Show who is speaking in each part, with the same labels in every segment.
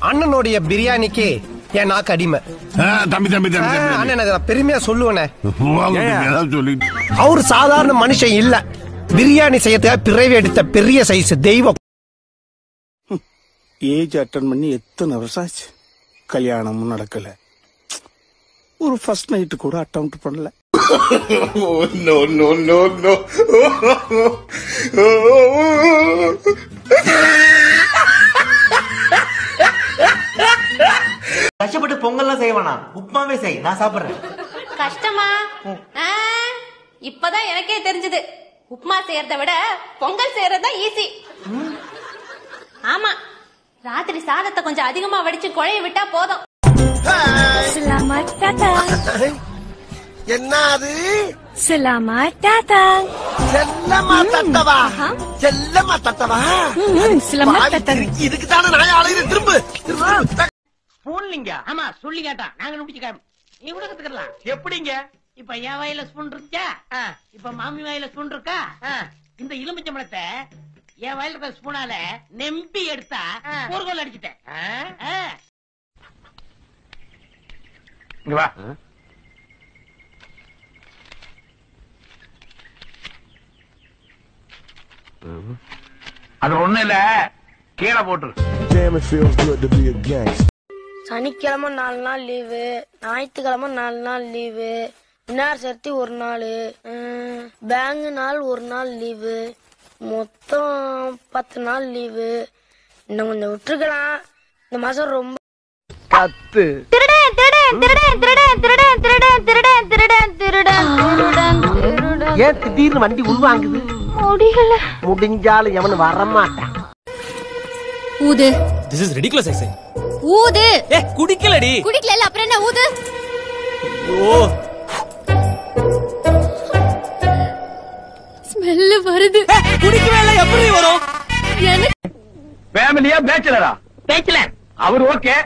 Speaker 1: அண்ணனுடைய பிரியாணிக்கு என் நாக்கு அடிமை.
Speaker 2: தம்பி தம்பி தம்பி
Speaker 1: அண்ணன் அதை நான் பெருமையா சொல்லுவேனே.
Speaker 2: சொல்லி
Speaker 1: அவர் சாதாரண மனுஷன் இல்ல. பிரியாணி செய்யறதுக்காக பிறவி எடுத்த பெரிய சைஸ் தெய்வம்.
Speaker 3: ஏஜ் அட்டன் பண்ணி எத்தனை வருஷம் ஆச்சு? கல்யாணமும் நடக்கல. ஒரு ஃபர்ஸ்ட் நைட்டு கூட அட்டம் பண்ணல.
Speaker 4: கஷ்டப்பட்டு பொங்கல்லாம் செய்ய வேணாம். உப்புமாவே செய். நான் சாப்பிடுறேன்.
Speaker 5: கஷ்டமா? ஆ, இப்பதான் எனக்கே தெரிஞ்சது. உப்புமா செய்யறத விட பொங்கல் செய்யறது ஈஸி ஆமா. ராத்திரி சாதத்தை கொஞ்சம் அதிகமா வடிச்சு குழைய விட்டா போதும்.
Speaker 6: Selamat datang.
Speaker 1: என்ன அது
Speaker 6: Selamat datang.
Speaker 1: செல்லமா தட்டவா செல்லமா தட்டவா
Speaker 6: selamat datang.
Speaker 1: இதுக்கு தானே நான் திரும்ப.
Speaker 7: ஸ்பூன்லிங்க. ஆமா சொல்லி கேட்டான் நாங்க நுடிச்சு நீ கூட கத்துக்கலாம் எப்படிங்க? இப்ப என் வாயில ஸ்பூன் இருக்கா இப்ப மாமி வாயில ஸ்பூன் இருக்கா? இந்த எலுமிச்சம்பழத்தை என் வாயில இருக்க ஸ்பூனால நெம்பி எடுத்தா ஒரு கோல் அடிச்சிட்டேன்.
Speaker 8: வா. அது ஒண்ணு இல்ல. கீழே போட்டுரு.
Speaker 9: சனிக்கிழமை நாலு நாள் லீவு ஞாயிற்றுக்கிழமை நாலு நாள் லீவு விநாயகர் சதுர்த்தி ஒரு நாள் பேங்க் நாள் ஒரு நாள் லீவு மொத்தம் பத்து நாள் லீவு இன்னும் கொஞ்சம் விட்டுருக்கலாம். இந்த மாசம் ரொம்ப
Speaker 1: கத்து.
Speaker 5: திருடன் திருடன் திருடன் திருடன் திருடன் திருடன் திருடன் திருடன் திருடன். திருடன் திருடன்
Speaker 1: ஏன் திடீர்னு வண்டி உள்வாங்குது?
Speaker 5: முடியல.
Speaker 1: முடிஞ்சாலும் எவனு வரமாட்டான்.
Speaker 6: ஊது.
Speaker 10: திஸ் இஸ் ரெடிகுலஸ் ஐசே
Speaker 6: ஊது.
Speaker 10: ஏ குடிக்கலடி.
Speaker 6: குடிக்கல அப்புறம் என்ன ஊது?
Speaker 10: ஓ
Speaker 6: ஸ்மெல் வருது.
Speaker 10: குடிக்கவே இல்ல எப்படி வரும்?
Speaker 6: எனக்கு
Speaker 8: ஃபேமிலியா பேச்சுலரா?
Speaker 7: பேச்சுலர்.
Speaker 8: அவர் ஓகே.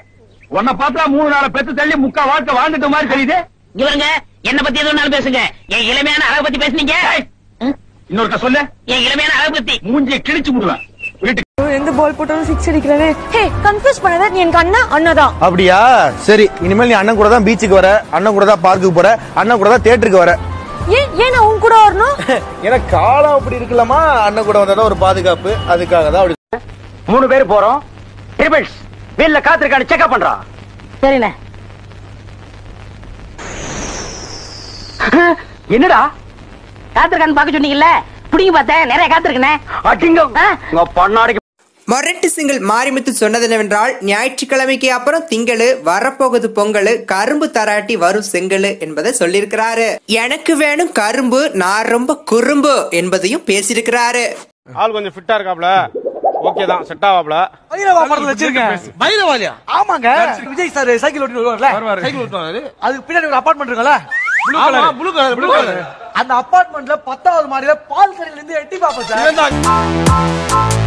Speaker 8: உன்னை பார்த்தா மூணு நாளை பெத்து தள்ளி முக்கா வாழ்க்கை வாழ்ந்துட்ட மாதிரி தெரியுது.
Speaker 7: இங்க பாருங்க என்ன பத்தி எதுவும் பேசுங்க. என் இளமையான அழக பத்தி பேசுனீங்க.
Speaker 8: இன்னொருக்க சொல்லு.
Speaker 7: என் இளமையான அழக பத்தி.
Speaker 8: மூஞ்சியை கிழிச்சு விடுவேன்.
Speaker 9: எந்த பால் போட்டாலும் சிக்ஸ் அடிக்கிறவே ஹே கன்ஃபியூஸ் பண்ணாத நீ எனக்கு அண்ணா அண்ணதான்.
Speaker 4: அப்படியா? சரி இனிமேல் நீ அண்ணன் கூட தான் பீச்சுக்கு வர அண்ணன் கூட தான் பார்க்குக்கு போற அண்ணன் கூட தான் தியேட்டருக்கு வர.
Speaker 9: ஏன் ஏன் நான் உன் கூட வரணும்?
Speaker 4: ஏன்னா காலம் அப்படி இருக்கலாமா? அண்ணன் கூட வந்தா ஒரு பாதுகாப்பு. அதுக்காக தான் அப்படி
Speaker 8: மூணு பேர் போறோம். ட்ரிபிள்ஸ் வீல்ல காத்திருக்கான்னு செக்அப் பண்றான்
Speaker 7: சரிண்ணே.
Speaker 8: என்னடா?
Speaker 7: காத்திருக்கான்னு பாக்க சொன்னீங்கல்ல. புடிங்க பார்த்தேன். நிறைய காத்திருக்கனே
Speaker 8: அடிங்க. உங்க பொண்ணாடிக்கு
Speaker 11: மொரட்டு சிங்கிள் மாரிமுத்து சொன்னது என்னவென்றால் ஞாயிற்றுக்கிழமைக்கு அப்புறம் திங்களு வரப்போகுது பொங்கல் கரும்பு தராட்டி வரும் செங்கல் என்பதை சொல்லியிருக்கிறாரு. எனக்கு வேணும் கரும்பு நான் ரொம்ப குறும்பு என்பதையும் பேசியிருக்கிறாரு.
Speaker 3: ஆள் கொஞ்சம் ஃபிட்டா இருக்காப்ல. ஓகே தான் செட் ஆவாப்ல.
Speaker 10: பைரவா படத்துல வச்சிருக்கேன். பைரவாலியா? ஆமாங்க. விஜய் சார் சைக்கிள் ஓட்டி வருவார்ல?
Speaker 3: சைக்கிள் ஓட்டுவாரு
Speaker 10: அதுக்கு பின்னாடி ஒரு அபார்ட்மெண்ட் இருக்குல்ல ப்ளூ கலர். அந்த அபார்ட்மெண்ட்ல பத்தாவது மாடியில பால் கடையில இருந்து எட்டி பாப்பேன் சார்